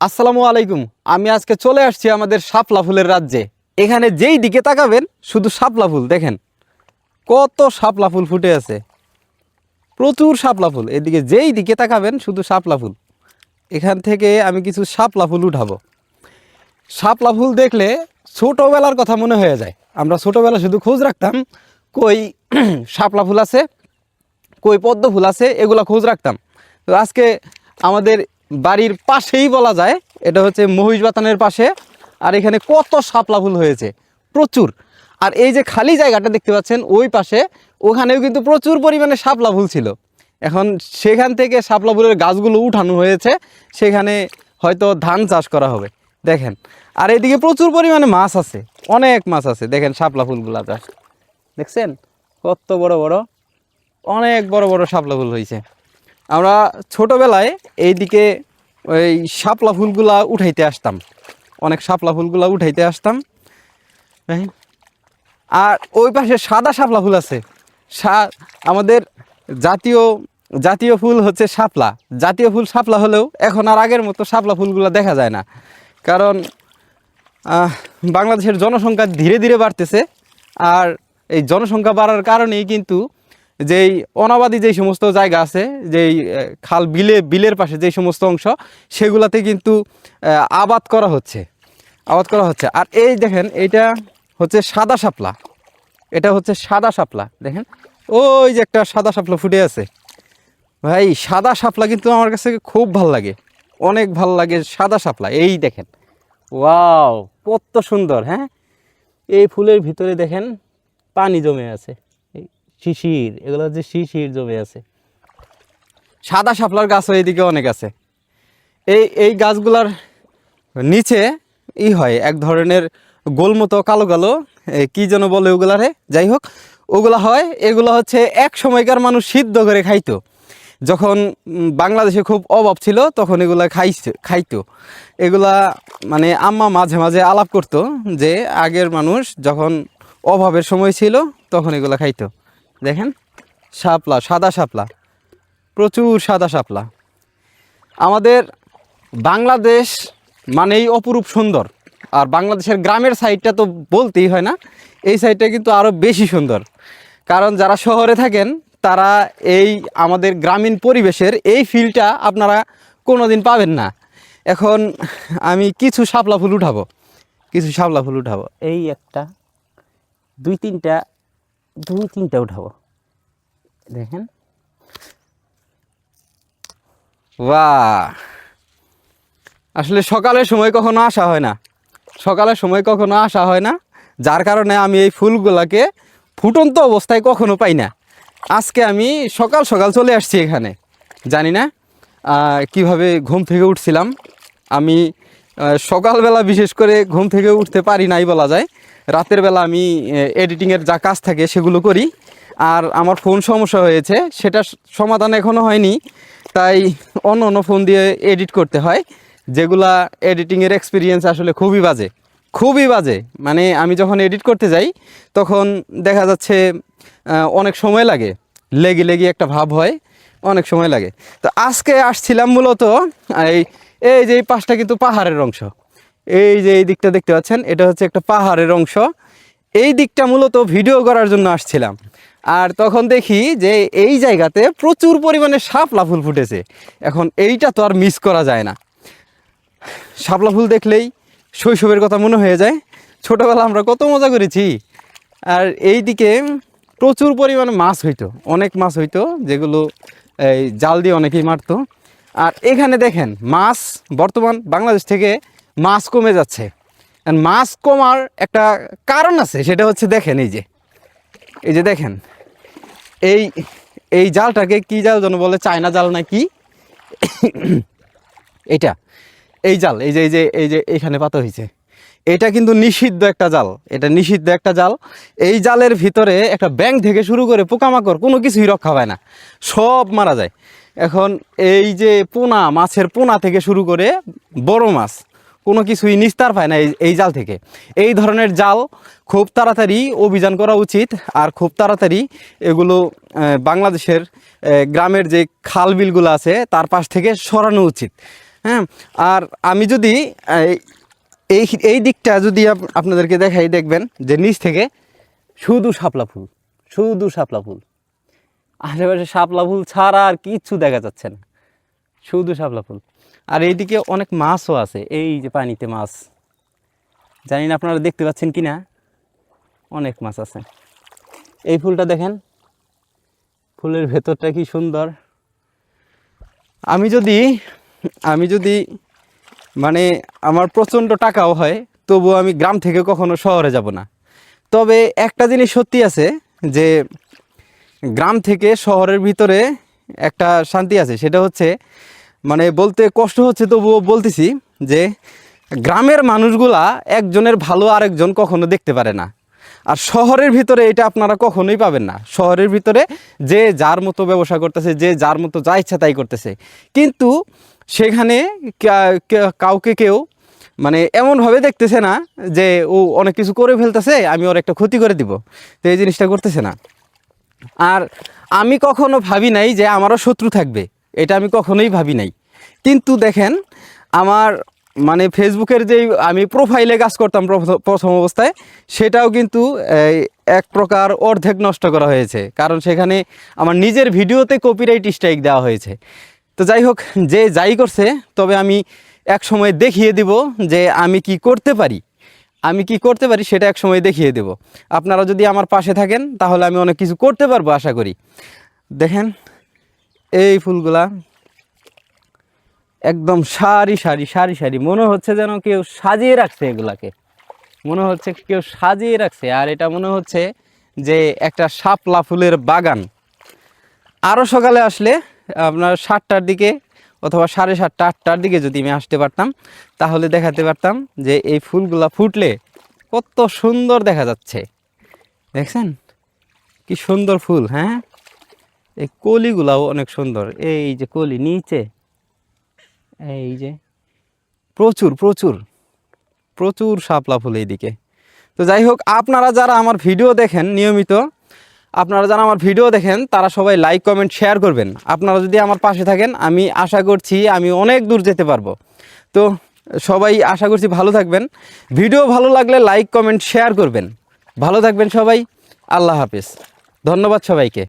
আসসালামু আলাইকুম। আমি আজকে চলে আসছি আমাদের শাপলা ফুলের রাজ্যে। এখানে যেই দিকে তাকাবেন, শুধু শাপলা ফুল, দেখেন। কত শাপলা ফুল ফুটে আছে। প্রচুর শাপলা ফুল। এদিকে যেই দিকে তাকাবেন, শুধু শাপলা ফুল। এখান থেকে আমি কিছু শাপলা ফুল উঠাবো। শাপলা ফুল দেখলে ছোটোবেলার কথা মনে হয়ে যায়। আমরা ছোটোবেলা শুধু খোঁজ রাখতাম, কই শাপলা ফুল আছে, কই পদ্ম ফুল আছে, এগুলো খোঁজ রাখতাম। তো আজকে আমাদের বাড়ির পাশেই বলা যায়, এটা হচ্ছে মহিষ বাতানের পাশে, আর এখানে কত শাপলা ফুল হয়েছে, প্রচুর। আর এই যে খালি জায়গাটা দেখতে পাচ্ছেন, ওই পাশে ওখানেও কিন্তু প্রচুর পরিমাণে শাপলা ফুল ছিল। এখন সেখান থেকে শাপলা ফুলের গাছগুলো উঠানো হয়েছে, সেখানে হয়তো ধান চাষ করা হবে। দেখেন, আর এদিকে প্রচুর পরিমাণে মাছ আছে, অনেক মাছ আছে। দেখেন শাপলা ফুলগুলো দেখছেন? কত বড় বড়, অনেক বড় বড় শাপলা ফুল হয়েছে। আমরা ছোটোবেলায় এইদিকে ওই শাপলা ফুলগুলা উঠাইতে আসতাম। অনেক শাপলা ফুলগুলা উঠাইতে আসতাম। আর ওই পাশে সাদা শাপলা ফুল আছে। আমাদের জাতীয় জাতীয় ফুল হচ্ছে শাপলা। জাতীয় ফুল শাপলা হলেও এখন আর আগের মতো শাপলা ফুলগুলো দেখা যায় না। কারণ বাংলাদেশের জনসংখ্যা ধীরে ধীরে বাড়তেছে। আর এই জনসংখ্যা বাড়ার কারণেই কিন্তু যেই অনাবাদী যেই সমস্ত জায়গা আছে, যেই খাল বিলে, বিলের পাশে যেই সমস্ত অংশ, সেগুলাতে কিন্তু আবাদ করা হচ্ছে। আবাদ করা হচ্ছে। আর এই দেখেন, এইটা হচ্ছে সাদা শাপলা। এটা হচ্ছে সাদা শাপলা, দেখেন। ওই যে একটা সাদা শাপলা ফুটে আছে। ভাই, সাদা শাপলা কিন্তু আমার কাছে খুব ভালো লাগে। অনেক ভালো লাগে সাদা শাপলা। এই দেখেন। ওয়াও, কত সুন্দর হ্যাঁ? এই ফুলের ভিতরে দেখেন, পানি জমে আছে। শিশির, এগুলো হচ্ছে শিশির জমে আছে। সাদা শাপলার গাছও এইদিকে অনেক আছে। এই এই গাছগুলার নিচে ই হয়, এক ধরনের গোলমতো কালো কালো কি যেন বলে ওগুলারে? যাই হোক, ওগুলা হয়, এগুলো হচ্ছে এক সময়কার মানুষ সিদ্ধ করে খাইতো। যখন বাংলাদেশে খুব অভাব ছিল, তখন এগুলা খাইছে, খাইতো। এগুলা মানে আম্মা মাঝে মাঝে আলাপ করতো যে আগের মানুষ যখন অভাবের সময় ছিল, তখন এগুলা খাইতো। দেখেন, শাপলা, সাদা শাপলা, প্রচুর সাদা শাপলা। আমাদের বাংলাদেশ মানেই অপরূপ সুন্দর, আর বাংলাদেশের গ্রামের সাইডটা তো বলতেই হয় না, এই সাইডটা কিন্তু আরও বেশি সুন্দর। কারণ যারা শহরে থাকেন, তারা এই আমাদের গ্রামীণ পরিবেশের এই ফিলটা আপনারা কোনোদিন পাবেন না। এখন আমি কিছু শাপলা ফুল উঠাবো, কিছু শাপলা ফুল উঠাবো। এই একটা, দুই তিনটা দুই তিনটা উঠাবো। দেখেন। আসলে সকালের সময় কখনো আসা হয় না। সকালের সময় কখনো আসা হয় না। যার কারণে আমি এই ফুলগুলাকে ফুটন্ত অবস্থায় কখনো পাই না। আজকে আমি সকাল সকাল চলে আসছি এখানে। জানি না কীভাবে ঘুম থেকে উঠছিলাম। আমি সকালবেলা বিশেষ করে ঘুম থেকে উঠতে পারি নাই বলা যায়। রাতের বেলা আমি এডিটিংয়ের যা কাজ থাকে সেগুলো করি। আর আমার ফোন সমস্যা হয়েছে, সেটা সমাধান এখনও হয়নি। তাই অন্য অন্য ফোন দিয়ে এডিট করতে হয়, যেগুলা এডিটিংয়ের এক্সপিরিয়েন্স আসলে খুবই বাজে। খুবই বাজে। মানে আমি যখন এডিট করতে যাই, তখন দেখা যাচ্ছে অনেক সময় লাগে। লেগে লেগে একটা ভাব হয়, অনেক সময় লাগে। তো আজকে আসছিলাম মূলত, এই এই যে এই পাশটা কিন্তু পাহাড়ের অংশ। এই যে এই দিকটা দেখতে পাচ্ছেন, এটা হচ্ছে একটা পাহাড়ের অংশ। এই দিকটা মূলত ভিডিও করার জন্য আসছিলাম। আর তখন দেখি যে এই জায়গাতে প্রচুর পরিমাণে শাপলা ফুল ফুটেছে। এখন এইটা তো আর মিস করা যায় না। শাপলা ফুল দেখলেই শৈশবের কথা মনে হয়ে যায়। ছোটোবেলা আমরা কত মজা করেছি। আর এই দিকে প্রচুর পরিমাণে মাছ হইতো, অনেক মাছ হইতো, যেগুলো এই জাল দিয়ে অনেকেই মারতো। আর এখানে দেখেন, মাছ বর্তমান বাংলাদেশ থেকে মাছ কমে যাচ্ছে। মাছ কমার একটা কারণ আছে, সেটা হচ্ছে দেখেন এই যে এই যে দেখেন, এই এই জালটাকে কি জাল যেন বলে, চায়না জাল না কি? এইটা, এই জাল, এই যে এই যে এই যে এইখানে পাতা হয়েছে। এটা কিন্তু নিষিদ্ধ একটা জাল, এটা নিষিদ্ধ একটা জাল। এই জালের ভিতরে একটা ব্যাং থেকে শুরু করে পোকামাকড়, কোনো কিছুই রক্ষা পায় না, সব মারা যায়। এখন এই যে পোনা, মাছের পোনা থেকে শুরু করে বড় মাছ কোনো কিছুই নিস্তার পায় না এই জাল থেকে। এই ধরনের জাল খুব তাড়াতাড়ি অভিযান করা উচিত আর খুব তাড়াতাড়ি এগুলো বাংলাদেশের গ্রামের যে খাল বিলগুলো আছে তার পাশ থেকে সরানো উচিত। হ্যাঁ আর আমি যদি এই- এই দিকটা যদি আপ- আপনাদেরকে দেখাই, দেখবেন যে নিচ থেকে শুধু শাপলা ফুল, শুধু শাপলা ফুল। আশেপাশে শাপলা ফুল ছাড়া আর কিচ্ছু দেখা যাচ্ছে না। শুধু শাপলা ফুল। আর এইদিকে অনেক মাছও আছে, এই যে পানিতে মাছ। জানি না আপনারা দেখতে পাচ্ছেন কি না অনেক মাছ আছে। এই ফুলটা দেখেন, ফুলের ভেতরটা কি সুন্দর। আমি যদি আমি যদি মানে আমার প্রচণ্ড টাকাও হয়, তবুও আমি গ্রাম থেকে কখনো শহরে যাব না। তবে একটা জিনিস সত্যি আছে, যে গ্রাম থেকে শহরের ভিতরে একটা শান্তি আছে, সেটা হচ্ছে মানে বলতে কষ্ট হচ্ছে তবুও বলতেছি যে গ্রামের মানুষগুলা একজনের ভালো আরেকজন কখনো দেখতে পারে না। আর শহরের ভিতরে এটা আপনারা কখনোই পাবেন না। শহরের ভিতরে যে যার মতো ব্যবসা করতেছে, যে যার মতো যা ইচ্ছা তাই করতেছে। কিন্তু সেখানে কাউকে কেউ মানে এমনভাবে দেখতেছে না যে ও অনেক কিছু করে ফেলতেছে, আমি ওর একটা ক্ষতি করে দিব। তো এই জিনিসটা করতেছে না। আর আমি কখনো ভাবি নাই যে আমারও শত্রু থাকবে। এটা আমি কখনোই ভাবি নাই। কিন্তু দেখেন, আমার মানে ফেসবুকের যেই আমি প্রোফাইলে কাজ করতাম প্রথ- প্রথম অবস্থায়, সেটাও কিন্তু এক প্রকার অর্ধেক নষ্ট করা হয়েছে। কারণ সেখানে আমার নিজের ভিডিওতে কপিরাইট স্ট্রাইক দেওয়া হয়েছে। তো যাই হোক, যে যাই করছে, তবে আমি এক সময় দেখিয়ে দিব যে আমি কি করতে পারি। আমি কি করতে পারি সেটা এক সময় দেখিয়ে দেব। আপনারা যদি আমার পাশে থাকেন, তাহলে আমি অনেক কিছু করতে পারব, আশা করি। দেখেন, এই ফুলগুলা একদম সারি সারি সারি সারি। মনে হচ্ছে যেন কেউ সাজিয়ে রাখছে এগুলাকে। মনে হচ্ছে কেউ সাজিয়ে রাখছে। আর এটা মনে হচ্ছে যে একটা শাপলা ফুলের বাগান। আরও সকালে আসলে আপনার সাতটার দিকে অথবা সাড়ে সাতটা, আটটার দিকে যদি আমি আসতে পারতাম, তাহলে দেখাতে পারতাম যে এই ফুলগুলা ফুটলে কত সুন্দর দেখা যাচ্ছে। দেখছেন? কি সুন্দর ফুল হ্যাঁ? এই কলিগুলাও অনেক সুন্দর। এই যে কলি, নিচে এই যে, প্রচুর প্রচুর প্রচুর শাপলা ফুল এইদিকে। তো যাই হোক, আপনারা যারা আমার ভিডিও দেখেন, নিয়মিত, আপনারা যারা আমার ভিডিও দেখেন, তারা সবাই লাইক কমেন্ট শেয়ার করবেন। আপনারা যদি আমার পাশে থাকেন, আমি আশা করছি আমি অনেক দূর যেতে পারব। তো সবাই আশা করছি ভালো থাকবেন। ভিডিও ভালো লাগলে লাইক কমেন্ট শেয়ার করবেন। ভালো থাকবেন সবাই। আল্লাহ হাফিজ। ধন্যবাদ সবাইকে।